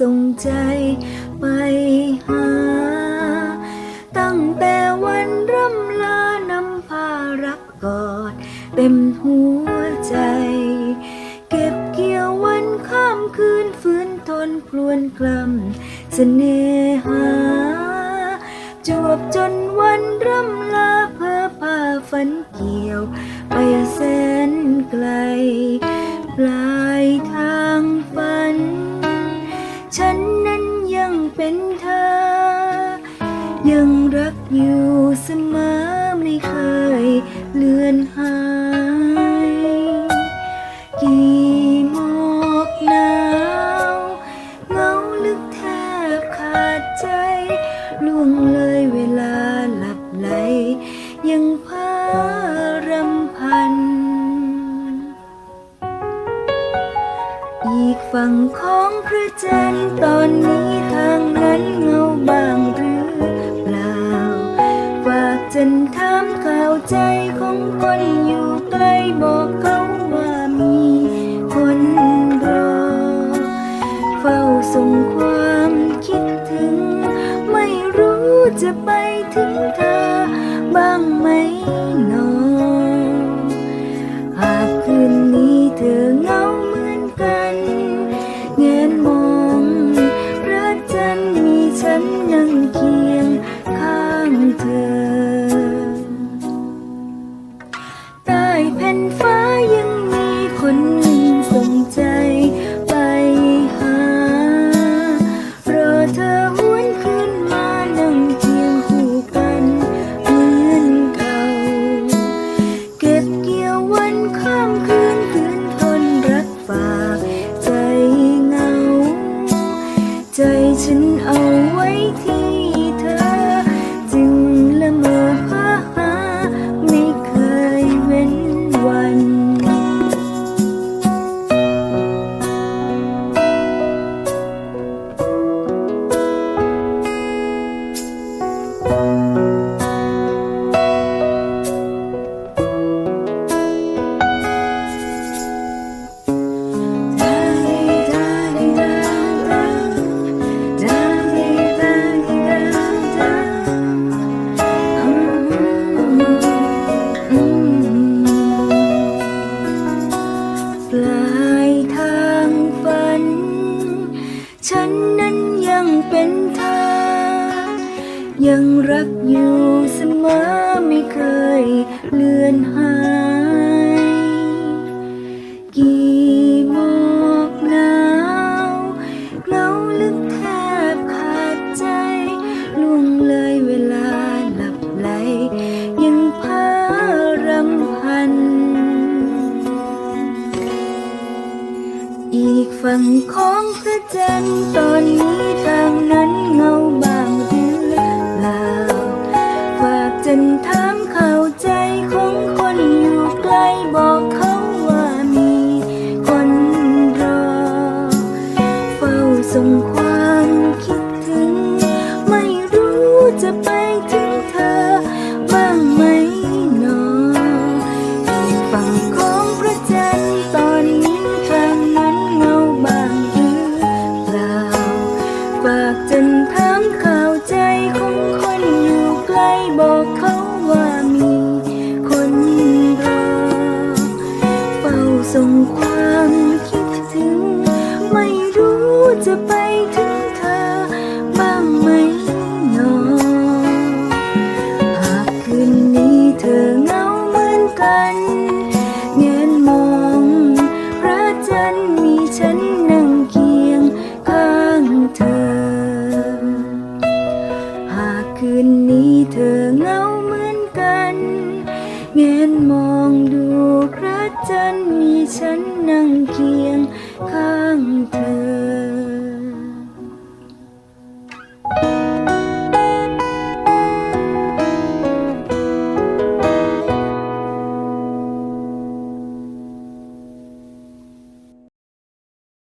คนหนึ่งส่งใจไปหา ตั้งแต่วันร่ำลานำพารักกอด เต็มหัวใจ เก็บเกี่ยววันข้ามคืนฟื้นทนครวนกล้ำเสน่หา จวบจนวันร่ำลาเพื่อพาฝันเกี่ยว ไปแสนไกลปลา ไม่เคยเลือนหาย กี่หมอกหนาวเงาลึกแทบขาดใจล่วงเลยเวลาหลับไหล ยังพารำพัน อีกฝั่งของพระจันทร์ตอนนี้ทางนั้นเงาบางากจันถามข่าว ฉันนั้นยังเป็นเธอ ยังรักอยู่เสมอไม่เคยเลือนหายกี่ ของพระจันทร์ตอนนี้ ส่งความคิดถึง ไม่รู้จะไปถึงเธอ บ้างไหมนอหากคืนนี้เธอเหงาเหมือนกันเงนมองพระจันทร์มีฉันนั่งเคียงข้างเธอ หากคืนนี้เธอเหงาเหมือนกันเงนมองดูพระจันทร์มี ฉันนั่งเคียงข้างเธอ